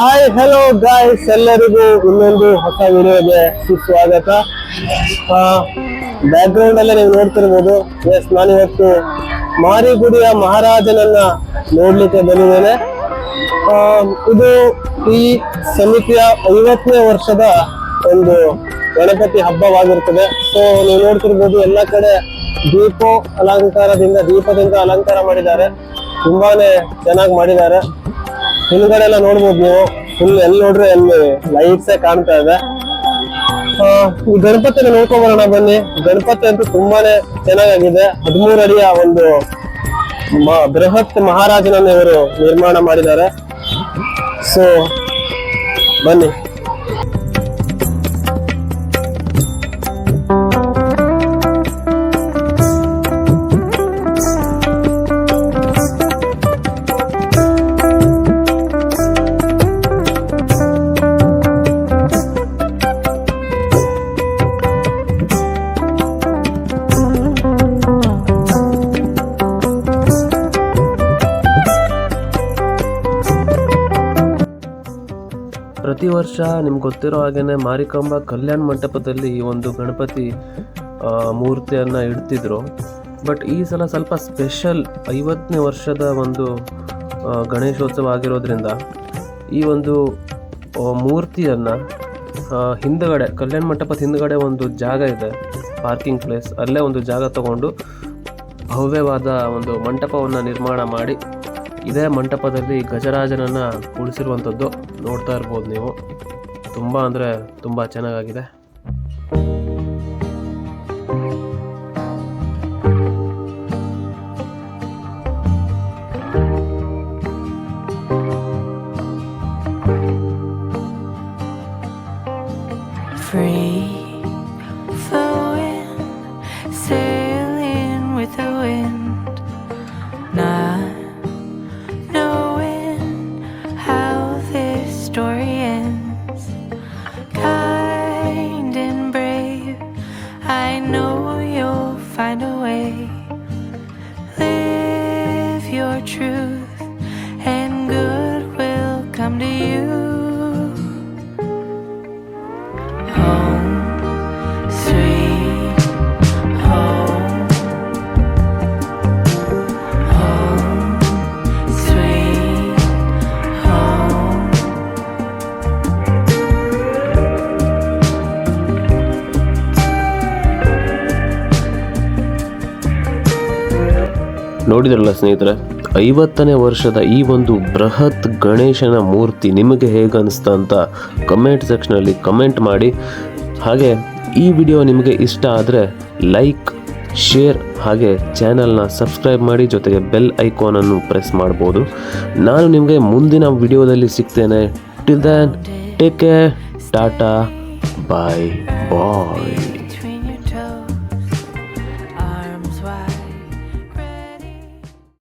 Hi hello guys ಎಲ್ಲರಿಗೂ ಇನ್ನೊಂದು ಹೊಸ ವಿಡಿಯೋಗೆ ಸುಸ್ವಾಗತ. ಬ್ಯಾಕ್ ಗ್ರೌಂಡ್ ಅಲ್ಲೇ ನೀವು ನೋಡ್ತಿರ್ಬೋದು. ಎಸ್ ನಾನು ಇವತ್ತು ಮಾರಿಗುಡಿಯ ಮಹಾರಾಜನನ್ನ ನೋಡ್ಲಿಕ್ಕೆ ಬಂದಿದ್ದೇನೆ. ಇದು ಈ ಸಮಿತಿಯ ಐವತ್ತನೇ ವರ್ಷದ ಒಂದು ಗಣಪತಿ ಹಬ್ಬವಾಗಿರ್ತದೆ. ಸೊ ನೀವು ನೋಡ್ತಿರ್ಬೋದು ಎಲ್ಲ ಕಡೆ ದೀಪ ಅಲಂಕಾರದಿಂದ, ದೀಪದಿಂದ ಅಲಂಕಾರ ಮಾಡಿದ್ದಾರೆ. ತುಂಬಾನೇ ಚೆನ್ನಾಗಿ ಮಾಡಿದ್ದಾರೆ. ಹಿಂದ್ಗಡೆ ಎಲ್ಲ ನೋಡ್ಬೋದು. ನೀವು ಫುಲ್ ಎಲ್ಲಿ ನೋಡ್ರಿ ಅಲ್ಲಿ ಲೈಟ್ಸೇ ಕಾಣ್ತಾ ಇದೆ. ಈ ಗಣಪತಿನ ನೋಡ್ಕೊಂಬರೋಣ ಬನ್ನಿ. ಗಣಪತಿ ಅಂತೂ ತುಂಬಾನೇ ಚೆನ್ನಾಗಿದೆ ಹದಿಮೂರು ಅಡಿಯ ಒಂದು ಬೃಹತ್ ಮಹಾರಾಜನನ್ನು ಇವರು ನಿರ್ಮಾಣ ಮಾಡಿದ್ದಾರೆ. ಸೊ ಬನ್ನಿ. ಪ್ರತಿ ವರ್ಷ ನಿಮ್ಗೆ ಗೊತ್ತಿರೋ ಹಾಗೇನೆ ಮಾರಿಕಾಂಬ ಕಲ್ಯಾಣ ಮಂಟಪದಲ್ಲಿ ಈ ಒಂದು ಗಣಪತಿ ಮೂರ್ತಿಯನ್ನು ಇಡ್ತಿದ್ರು. ಬಟ್ ಈ ಸಲ ಸ್ವಲ್ಪ ಸ್ಪೆಷಲ್ ಐವತ್ತನೇ ವರ್ಷದ ಒಂದು ಗಣೇಶೋತ್ಸವ ಆಗಿರೋದ್ರಿಂದ ಈ ಒಂದು ಮೂರ್ತಿಯನ್ನು ಹಿಂದುಗಡೆ, ಕಲ್ಯಾಣ ಮಂಟಪದ ಹಿಂದಗಡೆ ಒಂದು ಜಾಗ ಇದೆ, ಪಾರ್ಕಿಂಗ್ ಪ್ಲೇಸ್. ಅಲ್ಲೇ ಒಂದು ಜಾಗ ತಗೊಂಡು ಭವ್ಯವಾದ ಒಂದು ಮಂಟಪವನ್ನು ನಿರ್ಮಾಣ ಮಾಡಿ ಇದೇ ಮಂಟಪದಲ್ಲಿ ಗಜರಾಜನನ್ನು ಉಳಿಸಿರುವಂಥದ್ದು ನೋಡ್ತಾ ಇರ್ಬೋದು ನೀವು. ತುಂಬ ಅಂದರೆ ತುಂಬ ಚೆನ್ನಾಗಾಗಿದೆ. Free. Find a way. Live your truth, and good will come to you. ನೋಡಿದ್ರಲ್ಲ ಸ್ನೇಹಿತರೆ, ಐವತ್ತನೇ ವರ್ಷದ ಈ ಒಂದು ಬೃಹತ್ ಗಣೇಶನ ಮೂರ್ತಿ ನಿಮಗೆ ಹೇಗೆ ಅನಿಸ್ತಾ ಅಂತ ಕಮೆಂಟ್ ಸೆಕ್ಷನಲ್ಲಿ ಕಮೆಂಟ್ ಮಾಡಿ. ಹಾಗೆ ಈ ವಿಡಿಯೋ ನಿಮಗೆ ಇಷ್ಟ ಆದರೆ ಲೈಕ್ ಶೇರ್ ಹಾಗೆ ಚಾನಲ್ನ ಸಬ್ಸ್ಕ್ರೈಬ್ ಮಾಡಿ, ಜೊತೆಗೆ ಬೆಲ್ ಐಕಾನನ್ನು ಪ್ರೆಸ್ ಮಾಡ್ಬೋದು. ನಾನು ನಿಮಗೆ ಮುಂದಿನ ವಿಡಿಯೋದಲ್ಲಿ ಸಿಗ್ತೇನೆ. Till then take care tata bye bye